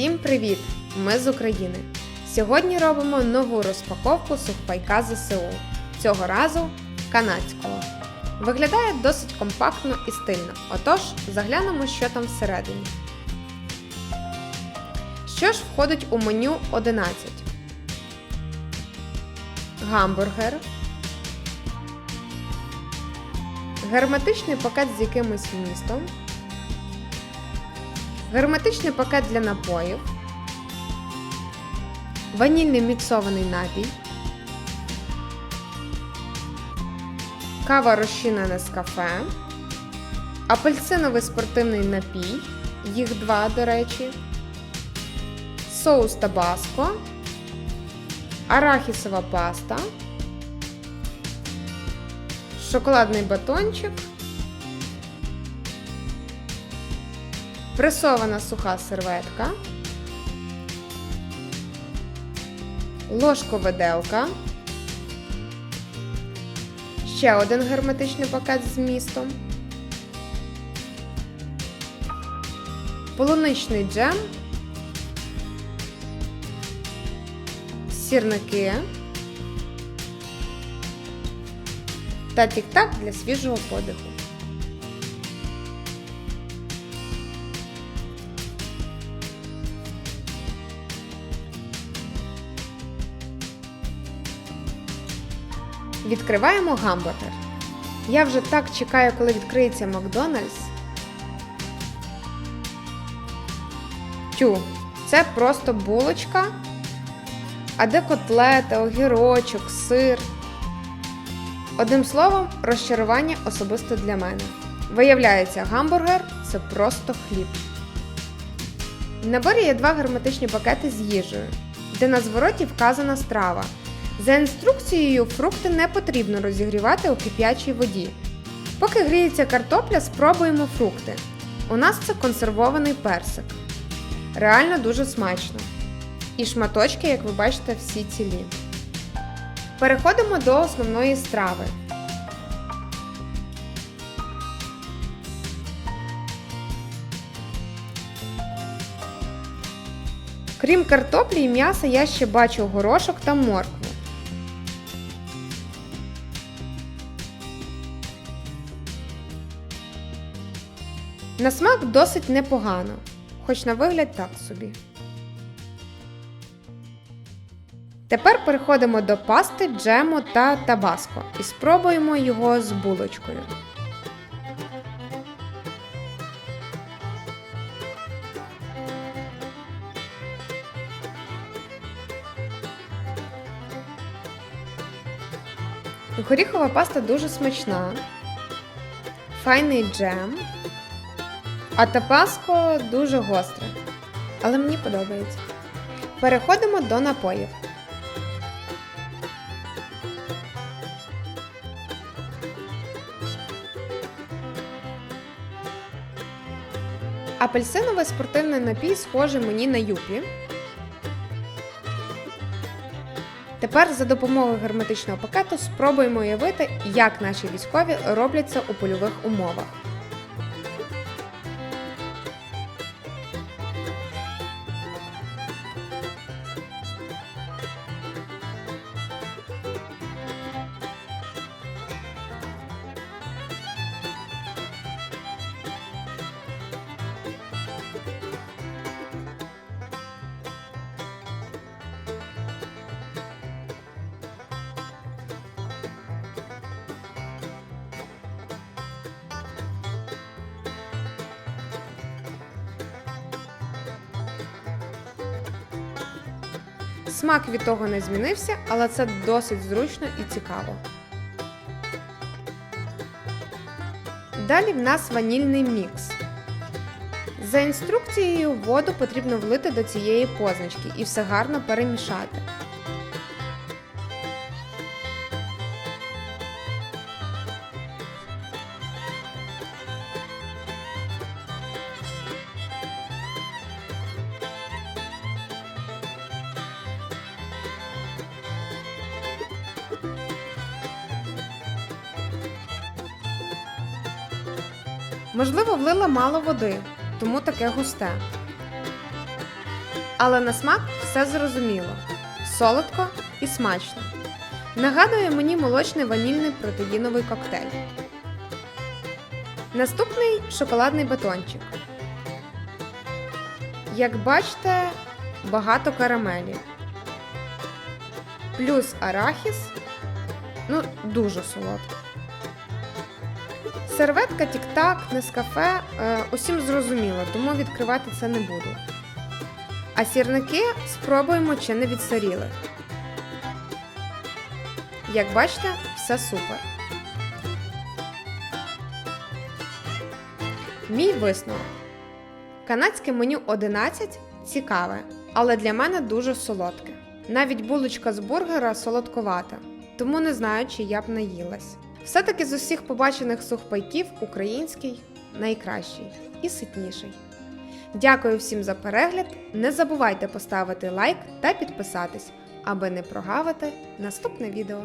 Всім привіт! Ми з України. Сьогодні робимо нову розпаковку сухпайка ЗСУ. Цього разу канадського. Виглядає досить компактно і стильно. Отож, заглянемо, що там всередині. Що ж входить у меню 11? Гамбургер. Герметичний пакет з якимось вмістом. Герметичний пакет для напоїв. Ванільний міксований напій. Кава розчинена з кафе. Апельсиновий спортивний напій. Їх два, до речі. Соус табаско. Арахісова паста. Шоколадний батончик. Пресована суха серветка. Ложко-виделка. Ще один герметичний пакет з містом. Полуничний джем. Сірники. Та тік-так для свіжого подиху. Відкриваємо гамбургер. Я вже так чекаю, коли відкриється Макдональдс. Тю, це просто булочка. А де котлета, огірочок, сир. Одним словом, розчарування особисто для мене. Виявляється, гамбургер це просто хліб. В наборі є два герметичні пакети з їжею, де на звороті вказана страва. За інструкцією, фрукти не потрібно розігрівати у кип'ячій воді. Поки гріється картопля, спробуємо фрукти. У нас це консервований персик. Реально дуже смачно. І шматочки, як ви бачите, всі цілі. Переходимо до основної страви. Крім картоплі і м'яса, я ще бачу горошок та моркву. На смак досить непогано, хоч на вигляд так собі. Тепер переходимо до пасти, джему та табаско і спробуємо його з булочкою. Горіхова паста дуже смачна, файний джем, а табаско дуже гостре. Але мені подобається. Переходимо до напоїв. Апельсиновий спортивний напій схожий мені на юпі. Тепер за допомогою герметичного пакету спробуємо уявити, як наші військові роблять це у польових умовах. Смак від того не змінився, але це досить зручно і цікаво. Далі в нас ванільний мікс. За інструкцією, воду потрібно влити до цієї позначки і все гарно перемішати. Можливо, влила мало води, тому таке густе. Але на смак все зрозуміло. Солодко і смачно. Нагадує мені молочний ванільний протеїновий коктейль. Наступний шоколадний батончик. Як бачите, багато карамелі. Плюс арахіс. Ну, дуже солодко. Серветка Тік-Так, Нескафе е, усім зрозуміло, тому відкривати це не буду. А сірники спробуємо чи не відсаріли. Як бачите, все супер. Мій висновок. Канадське меню 11 цікаве, але для мене дуже солодке. Навіть булочка з бургера солодковата, тому не знаю, чи я б наїлась. Все-таки з усіх побачених сухпайків український найкращий і ситніший. Дякую всім за перегляд. Не забувайте поставити лайк та підписатись, аби не прогавити наступне відео.